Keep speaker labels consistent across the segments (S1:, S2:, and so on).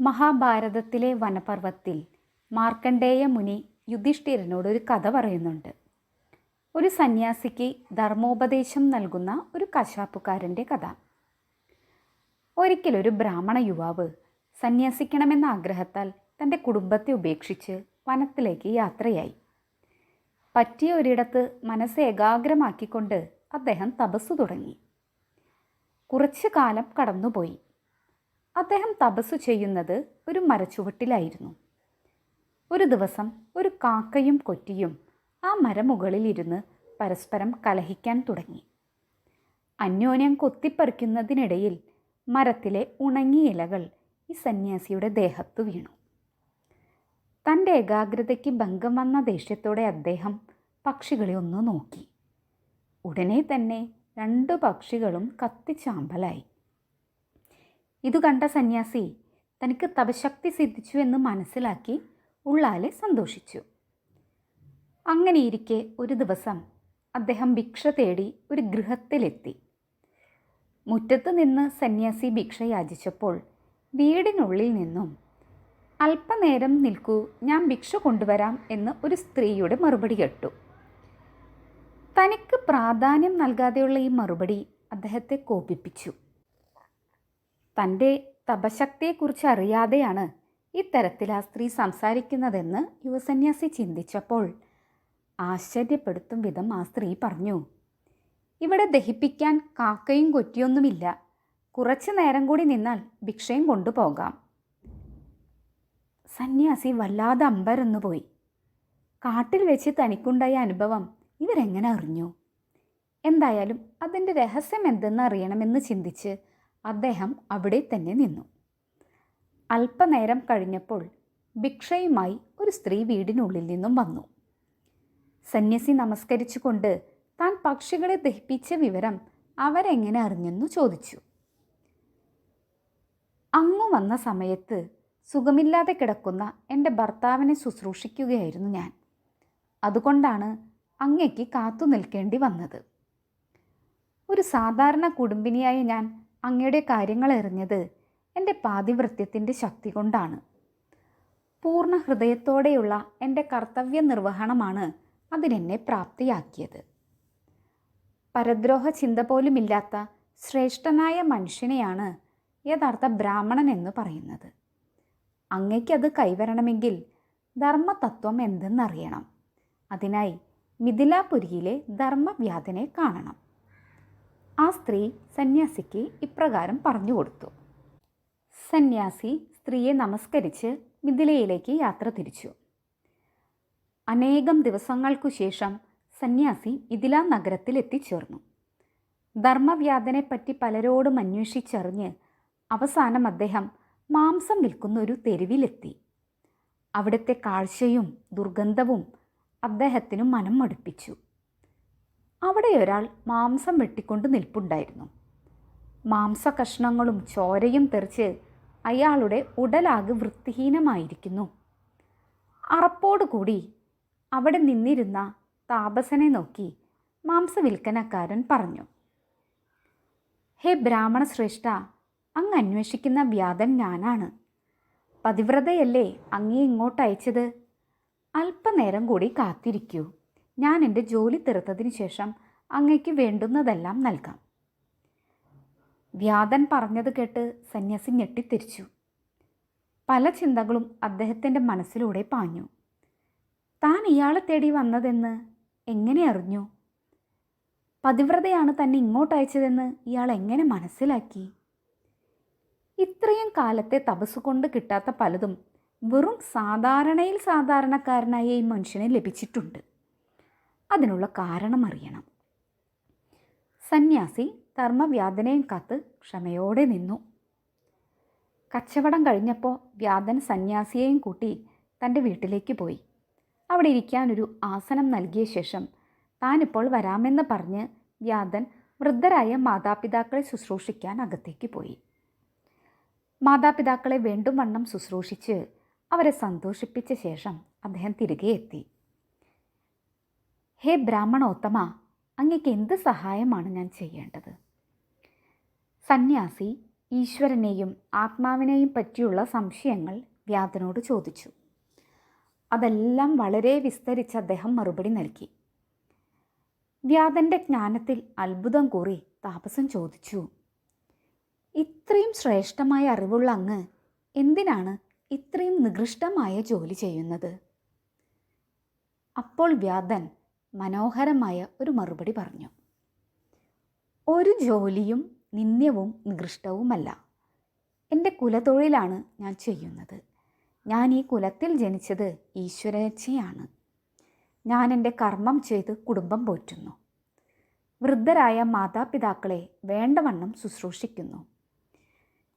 S1: മഹാഭാരതത്തിലെ വനപർവത്തിൽ മാർക്കണ്ഡേയ മുനി യുധിഷ്ഠിരനോട് ഒരു കഥ പറയുന്നുണ്ട്. ഒരു സന്യാസിക്ക് ധർമ്മോപദേശം നൽകുന്ന ഒരു കശാപ്പുകാരന്റെ കഥ. ഒരിക്കലൊരു ബ്രാഹ്മണ യുവാവ് സന്യാസിക്കണമെന്ന ആഗ്രഹത്താൽ തന്റെ കുടുംബത്തെ ഉപേക്ഷിച്ച് വനത്തിലേക്ക് യാത്രയായി. പറ്റിയ ഒരിടത്ത് മനസ്സ് ഏകാഗ്രമാക്കിക്കൊണ്ട് അദ്ദേഹം തപസ്സു തുടങ്ങി. കുറച്ചു കാലം കടന്നുപോയി. അദ്ദേഹം തപസ്സു ചെയ്യുന്നത് ഒരു മരച്ചുവട്ടിലായിരുന്നു. ഒരു ദിവസം ഒരു കാക്കയും കൊറ്റിയും ആ മരമുകളിലിരുന്ന് പരസ്പരം കലഹിക്കാൻ തുടങ്ങി. അന്യോന്യം കൊത്തിപ്പറിക്കുന്നതിനിടയിൽ മരത്തിലെ ഉണങ്ങിയ ഇലകൾ ഈ സന്യാസിയുടെ ദേഹത്തു വീണു. തന്റെ ഏകാഗ്രതയ്ക്ക് ഭംഗം വന്ന ദേഷ്യത്തോടെ അദ്ദേഹം പക്ഷികളെ ഒന്ന് നോക്കി. ഉടനെ തന്നെ രണ്ടു പക്ഷികളും കത്തിച്ചാമ്പലായി. ഇതു കണ്ട സന്യാസി തനിക്ക് തപശക്തി സിദ്ധിച്ചു എന്ന് മനസ്സിലാക്കി ഉള്ളാലെ സന്തോഷിച്ചു. അങ്ങനെയിരിക്കെ ഒരു ദിവസം അദ്ദേഹം ഭിക്ഷ തേടി ഒരു ഗൃഹത്തിലെത്തി. മുറ്റത്ത് നിന്ന് സന്യാസി ഭിക്ഷ യാചിച്ചപ്പോൾ വീടിനുള്ളിൽ നിന്നും അല്പനേരം നിൽക്കൂ ഞാൻ ഭിക്ഷ കൊണ്ടുവരാം എന്ന് ഒരു സ്ത്രീയുടെ മറുപടി കേട്ടു. തനിക്ക് പ്രാധാന്യം നൽകാതെയുള്ള ഈ മറുപടി അദ്ദേഹത്തെ കോപിപ്പിച്ചു. തന്റെ തപശക്തിയെക്കുറിച്ച് അറിയാതെയാണ് ഇത്തരത്തിൽ ആ സ്ത്രീ സംസാരിക്കുന്നതെന്ന് യുവസന്യാസി ചിന്തിച്ചപ്പോൾ ആശ്ചര്യപ്പെടുത്തും വിധം ആ സ്ത്രീ പറഞ്ഞു ഇവിടെ ദഹിപ്പിക്കാൻ കാക്കയും കൊറ്റിയൊന്നുമില്ല. കുറച്ച് നേരം കൂടി നിന്നാൽ ഭിക്ഷയും കൊണ്ടുപോകാം. സന്യാസി വല്ലാതെ അമ്പരന്നുപോയി കാട്ടിൽ വെച്ച് തനിക്കുണ്ടായ അനുഭവം ഇവരെങ്ങനെ അറിഞ്ഞു? എന്തായാലും അതിന്റെ രഹസ്യം എന്തെന്ന് അറിയണമെന്ന് ചിന്തിച്ച് അദ്ദേഹം അവിടെ തന്നെ നിന്നു. അല്പനേരം കഴിഞ്ഞപ്പോൾ ഭിക്ഷയുമായി ഒരു സ്ത്രീ വീടിനുള്ളിൽ നിന്നും വന്നു. സന്യാസി നമസ്കരിച്ചുകൊണ്ട് താൻ പക്ഷികളെ ദഹിപ്പിച്ച വിവരം അവരെങ്ങനെ അറിഞ്ഞെന്നു ചോദിച്ചു. അങ്ങു വന്ന സമയത്ത് സുഖമില്ലാതെ കിടക്കുന്ന എന്റെ ഭർത്താവിനെ ശുശ്രൂഷിക്കുകയായിരുന്നു ഞാൻ. അതുകൊണ്ടാണ് അങ്ങയ്ക്ക് കാത്തു നിൽക്കേണ്ടി വന്നത്. ഒരു സാധാരണ കുടുംബിനിയായ ഞാൻ അങ്ങയുടെ കാര്യങ്ങൾ എറിഞ്ഞത് എന്റെ പാതിവൃത്യത്തിന്റെ ശക്തി കൊണ്ടാണ്. പൂർണ ഹൃദയത്തോടെയുള്ള എന്റെ കർത്തവ്യ നിർവഹണമാണ് അതിനെന്നെ പ്രാപ്തിയാക്കിയത്. പരദ്രോഹ ചിന്ത പോലുമില്ലാത്ത ശ്രേഷ്ഠനായ മനുഷ്യനെയാണ് യഥാർത്ഥ ബ്രാഹ്മണൻ എന്ന് പറയുന്നത്. അങ്ങയ്ക്കത് കൈവരണമെങ്കിൽ ധർമ്മതത്വം എന്തെന്നറിയണം. അതിനായി മിഥിലാപുരിയിലെ ധർമ്മവ്യാധനെ കാണണം. ആ സ്ത്രീ സന്യാസിക്ക് ഇപ്രകാരം പറഞ്ഞു കൊടുത്തു. സന്യാസി സ്ത്രീയെ നമസ്കരിച്ച് മിഥിലയിലേക്ക് യാത്ര തിരിച്ചു. അനേകം ദിവസങ്ങൾക്കു ശേഷം സന്യാസി മിഥില നഗരത്തിൽ എത്തിച്ചേർന്നു ധർമ്മവ്യാധനെപ്പറ്റി പലരോടും അന്വേഷിച്ചറിഞ്ഞ് അവസാനം അദ്ദേഹം മാംസം വിൽക്കുന്ന ഒരു തെരുവിലെത്തി. അവിടുത്തെ കാഴ്ചയും ദുർഗന്ധവും അദ്ദേഹത്തിന് മനം മടുപ്പിച്ചു അവിടെ ഒരാൾ മാംസം വെട്ടിക്കൊണ്ട് നിൽപ്പുണ്ടായിരുന്നു. മാംസ കഷ്ണങ്ങളും ചോരയും തെറിച്ച് അയാളുടെ ഉടലാകെ വൃത്തിഹീനമായിരിക്കുന്നു. അറപ്പോടുകൂടി അവിടെ നിന്നിരുന്ന താപസനെ നോക്കി മാംസവിൽക്കനക്കാരൻ പറഞ്ഞു ഹേ ബ്രാഹ്മണ ശ്രേഷ്ഠ അങ്ങ് അന്വേഷിക്കുന്ന വ്യാധൻ ഞാനാണ്. പതിവ്രതയല്ലേ അങ്ങേ ഇങ്ങോട്ട് അയച്ചത് അല്പനേരം കൂടി കാത്തിരിക്കൂ. ഞാൻ എന്റെ ജോലി തീർത്തതിന് ശേഷം അങ്ങയ്ക്ക് വേണ്ടുന്നതെല്ലാം നൽകാം. വ്യാധൻ പറഞ്ഞത് കേട്ട് സന്യാസി ഞെട്ടിത്തിരിച്ചു. പല ചിന്തകളും അദ്ദേഹത്തിന്റെ മനസ്സിലൂടെ പാഞ്ഞു. താൻ ഇയാളെ തേടി വന്നതെന്ന് എങ്ങനെ അറിഞ്ഞു? പതിവ്രതയാണ് തന്നെ ഇങ്ങോട്ട് അയച്ചതെന്ന് ഇയാൾ എങ്ങനെ മനസ്സിലാക്കി? ഇത്രയും കാലത്തെ തപസ് കൊണ്ട് കിട്ടാത്ത പലതും വെറും സാധാരണയിൽ സാധാരണക്കാരനായ ഈ മനുഷ്യനെ ലഭിച്ചിട്ടുണ്ട്. അതിനുള്ള കാരണം അറിയണം. സന്യാസി ധർമ്മവ്യാധനയും കാത്ത് ക്ഷമയോടെ നിന്നു. കച്ചവടം കഴിഞ്ഞപ്പോൾ വ്യാധൻ സന്യാസിയെയും കൂട്ടി തന്റെ വീട്ടിലേക്ക് പോയി. അവിടെ ഇരിക്കാനൊരു ആസനം നൽകിയ ശേഷം താനിപ്പോൾ വരാമെന്ന് പറഞ്ഞ് വ്യാധൻ വൃദ്ധരായ മാതാപിതാക്കളെ ശുശ്രൂഷിക്കാൻ അകത്തേക്ക് പോയി. മാതാപിതാക്കളെ വേണ്ടും വണ്ണം ശുശ്രൂഷിച്ച് അവരെ സന്തോഷിപ്പിച്ച ശേഷം അദ്ദേഹം തിരികെ എത്തി. ഹേ ബ്രാഹ്മണോത്തമ അങ്ങക്ക് എന്ത് സഹായമാണ് ഞാൻ ചെയ്യേണ്ടത്? സന്യാസി ഈശ്വരനെയും ആത്മാവിനെയും പറ്റിയുള്ള സംശയങ്ങൾ വ്യാധനോട് ചോദിച്ചു. അതെല്ലാം വളരെ വിസ്തരിച്ച് അദ്ദേഹം മറുപടി നൽകി. വ്യാധന്റെ ജ്ഞാനത്തിൽ അത്ഭുതം കൂറി താപസൻ ചോദിച്ചു. ഇത്രയും ശ്രേഷ്ഠമായ അറിവുള്ള അങ്ങ് എന്തിനാണ് ഇത്രയും നികൃഷ്ടമായ ജോലി ചെയ്യുന്നത്? അപ്പോൾ വ്യാധൻ മനോഹരമായ ഒരു മറുപടി പറഞ്ഞു. ഒരു ജോലിയും നിന്ദ്യവും നികൃഷ്ടവുമല്ല. എന്റെ കുലതൊഴിലാണ് ഞാൻ ചെയ്യുന്നത്. ഞാൻ ഈ കുലത്തിൽ ജനിച്ചത് ഈശ്വരേച്ഛയാണ്. ഞാൻ എന്റെ കർമ്മം ചെയ്ത് കുടുംബം പോറ്റുന്നു. വൃദ്ധരായ മാതാപിതാക്കളെ വേണ്ടവണ്ണം ശുശ്രൂഷിക്കുന്നു.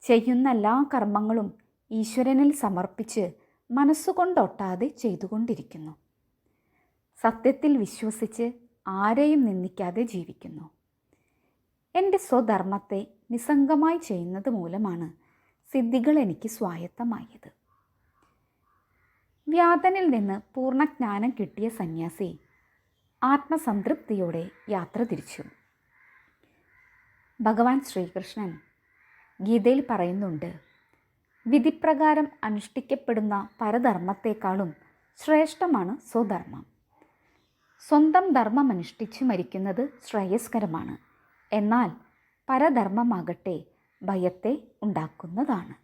S1: ചെയ്യുന്ന എല്ലാ കർമ്മങ്ങളും ഈശ്വരനിൽ സമർപ്പിച്ച് മനസ്സുകൊണ്ടൊട്ടാതെ ചെയ്തുകൊണ്ടിരിക്കുന്നു. സത്യത്തിൽ വിശ്വസിച്ച് ആരെയും നിന്ദിക്കാതെ ജീവിക്കുന്നു. എന്റെ സ്വധർമ്മത്തെ നിസ്സംഗമായി ചെയ്യുന്നത് മൂലമാണ് സിദ്ധികൾ എനിക്ക് സ്വായത്തമായത്. വ്യാതനിൽ നിന്ന് പൂർണജ്ഞാനം കിട്ടിയ സന്യാസി ആത്മസംതൃപ്തിയോടെ യാത്ര തിരിച്ചു. ഭഗവാൻ ശ്രീകൃഷ്ണൻ ഗീതയിൽ പറയുന്നുണ്ട് വിധിപ്രകാരം അനുഷ്ഠിക്കപ്പെടുന്ന പരധർമ്മത്തെക്കാളും ശ്രേഷ്ഠമാണ് സ്വധർമ്മം. സ്വന്തം ധർമ്മം അനുഷ്ഠിച്ച് മരിക്കുന്നത് ശ്രേയസ്കരമാണ്. എന്നാൽ പരധർമ്മമാകട്ടെ ഭയത്തെ ഉണ്ടാക്കുന്നതാണ്.